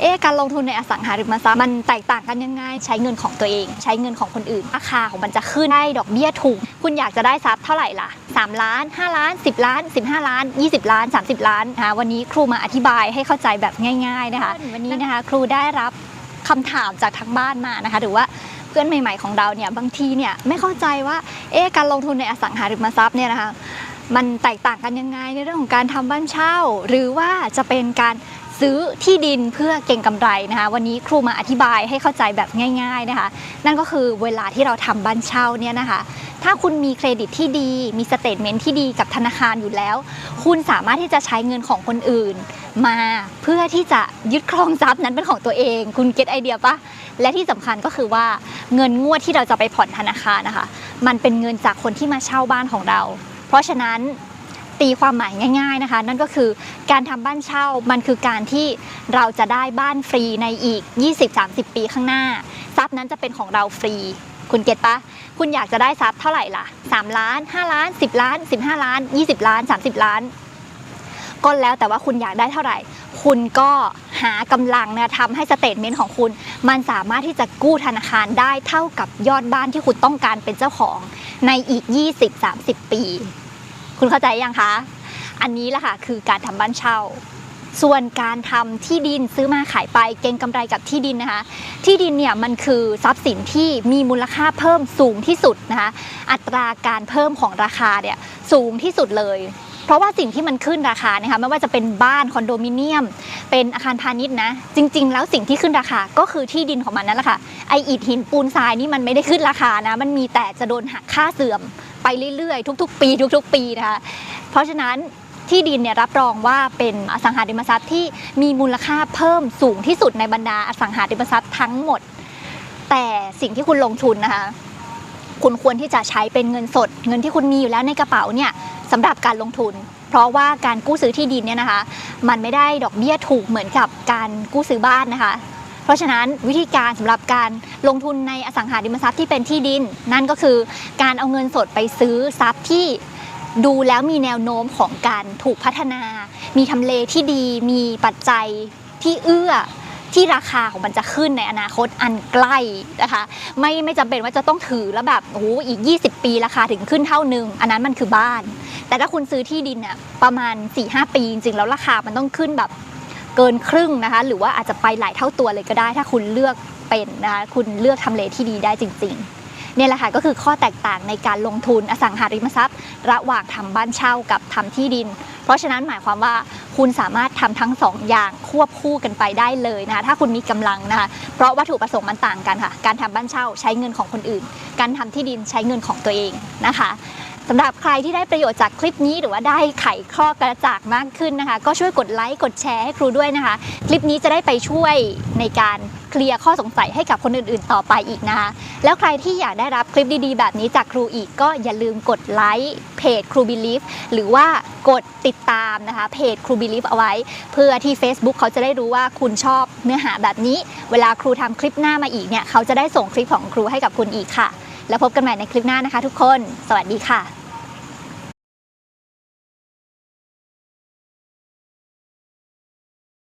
เอ๊ะการลงทุนในอสังหาริมทรัพย์มันแตกต่างกันยังไงใช้เงินของตัวเอง ใช้เงินของคนอื่นราคาของมันจะขึ้นได้ดอกเบี้ยถูก คุณอยากจะได้ทรัพย์เท่าไหร่ล่ะ 3 ล้าน 5 ล้าน 10 ล้าน 15 ล้าน 20 ล้าน 30 ล้านนะคะวันนี้ครูมาอธิบายให้เข้าใจแบบง่าย ๆนะคะ วันนี้นะคะครูได้รับคำถามจากทางบ้านมานะคะหรือว่าเพื่อนใหม่ ๆของเราเนี่ยบางทีเนี่ยไม่เข้าใจว่าเอ๊ะการลงทุนในอสังหาริมทรัพย์เนี่ยนะคะมันแตกต่างกันยังไงในเรื่องของการทำบ้านเช่า หรือว่าจะเป็นการ ซื้อที่ดินเพื่อเก่งกำไรนะคะ วันนี้ครูมาอธิบายให้เข้าใจแบบง่าย ๆนะคะ นั่นก็คือเวลาที่เราทำบ้านเช่าเนี่ยนะคะ ถ้าคุณมีเครดิตที่ดี มีสเตทเมนที่ดีกับธนาคารอยู่แล้ว คุณสามารถที่จะใช้เงินของคนอื่น มาเพื่อที่จะยึดครองทรัพย์นั้นเป็นของตัวเอง คุณเก็ตไอเดียปะและที่สำคัญก็คือว่าเงินงวดที่เราจะไปผ่อนธนาคารนะคะ มันเป็นเงินจากคนที่มาเช่าบ้านของเรา เพราะฉะนั้น ตีความหมายง่าย ๆนะคะ นั่นก็คือการทำบ้านเช่ามันคือการที่เราจะได้บ้านฟรีในอีก 20-30 ปีข้างหน้า ทรัพย์นั้นจะเป็นของเราฟรี คุณเก็ตปะคุณอยากจะได้ทรัพย์เท่าไหร่ล่ะ 3 ล้าน 5 ล้าน 10 ล้าน 15 ล้าน 20 ล้าน 30 ล้าน ก็แล้วแต่ว่าคุณอยากได้เท่าไหร่ คุณก็หากำลังนะทำให้สเตทเมนต์ของคุณ มันสามารถที่จะกู้ธนาคารได้เท่ากับยอดบ้านที่คุณต้องการเป็นเจ้าของในอีก 20-30 ปี คุณเข้าใจยังคะ อันนี้แหละค่ะคือการทำบ้านเช่า ส่วนการทำที่ดินซื้อมาขายไปเก็งกำไรกับที่ดินนะคะ ที่ดินเนี่ยมันคือทรัพย์สินที่มีมูลค่าเพิ่มสูงที่สุดนะคะ อัตราการเพิ่มของราคาเนี่ยสูงที่สุดเลยเพราะว่าสิ่งที่มันขึ้นราคานะคะไม่ว่าจะเป็นบ้านคอนโดมิเนียม เป็นอาคารพาณิชย์นะ จริง ๆ แล้วสิ่งที่ขึ้นราคาก็คือที่ดินของมันนั่นแหละค่ะไออิฐหินปูนทรายนี่มันไม่ได้ขึ้นราคานะ มันมีแต่จะโดนหักค่าเสื่อม ไปเรื่อยๆ ทุก ๆ ปีทุก ๆ ปีนะคะเพราะฉะนั้นที่ดินเนี่ยรับรองว่าเป็นอสังหาริมทรัพย์ที่มีมูลค่าเพิ่มสูงที่สุดในบรรดาอสังหาริมทรัพย์ทั้งหมด แต่สิ่งที่คุณลงทุนนะคะคุณควรที่จะใช้เป็นเงินสด เงินที่คุณมีอยู่แล้วในกระเป๋าเนี่ยสำหรับการลงทุน เพราะว่าการกู้ซื้อที่ดินเนี่ยนะคะ มันไม่ได้ดอกเบี้ยถูกเหมือนกับการกู้ซื้อบ้านนะคะ เพราะฉะนั้นวิธีการสำหรับการลงทุนในอสังหาริมทรัพย์ที่เป็นที่ดิน นั่นก็คือการเอาเงินสดไปซื้อทรัพย์ที่ดูแล้วมีแนวโน้มของการถูกพัฒนา มีทำเลที่ดี มีปัจจัยที่เอื้อที่ราคาของมันจะขึ้นในอนาคตอันใกล้นะคะ ไม่ไม่จำเป็นว่าจะต้องถือแล้วแบบโอ้โหอีก 20 ปีราคาถึงขึ้นเท่านึง อันนั้นมันคือบ้าน แต่ถ้าคุณซื้อที่ดินเนี่ยประมาณ 4-5 ปีจริงๆแล้วราคามันต้องขึ้นแบบ เกินครึ่งนะคะ หรือว่าอาจจะไปหลายเท่าตัวเลยก็ได้ ถ้าคุณเลือกเป็นนะคะคุณเลือกทำเลที่ดีได้จริงๆเนี่ยแหละค่ะก็คือข้อแตกต่างในการลงทุนอสังหาริมทรัพย์ ระหว่างทำบ้านเช่ากับทำที่ดิน เพราะฉะนั้นหมายความว่าคุณสามารถทำทั้งสองอย่างควบคู่กันไปได้เลยนะคะถ้าคุณมีกำลังนะคะเพราะวัตถุประสงค์มันต่างกันค่ะ การทำบ้านเช่าใช้เงินของคนอื่น การทำที่ดินใช้เงินของตัวเองนะคะ สำหรับใครที่ได้ประโยชน์จากคลิปนี้หรือว่าได้ไขข้อกระจ่างมากขึ้นนะคะ ก็ช่วยกดไลค์กดแชร์ให้ครูด้วยนะคะ คลิปนี้จะได้ไปช่วยในการเคลียร์ข้อสงสัยให้กับคนอื่นๆ ต่อไปอีกนะคะ แล้วใครที่อยากได้รับคลิปดีๆ แบบนี้จากครูอีกก็อย่าลืมกดไลค์เพจครูบิลีฟหรือว่ากดติดตามนะคะเพจครูบิลีฟเอาไว้ เพื่อที่ Facebook เขาจะได้รู้ว่าคุณชอบเนื้อหาแบบนี้ เวลาครูทำคลิปหน้ามาอีกเนี่ยเขาจะได้ส่งคลิปของครูให้กับคุณอีกค่ะ แล้วพบกันใหม่ในคลิปหน้านะคะ ทุกคน สวัสดีค่ะ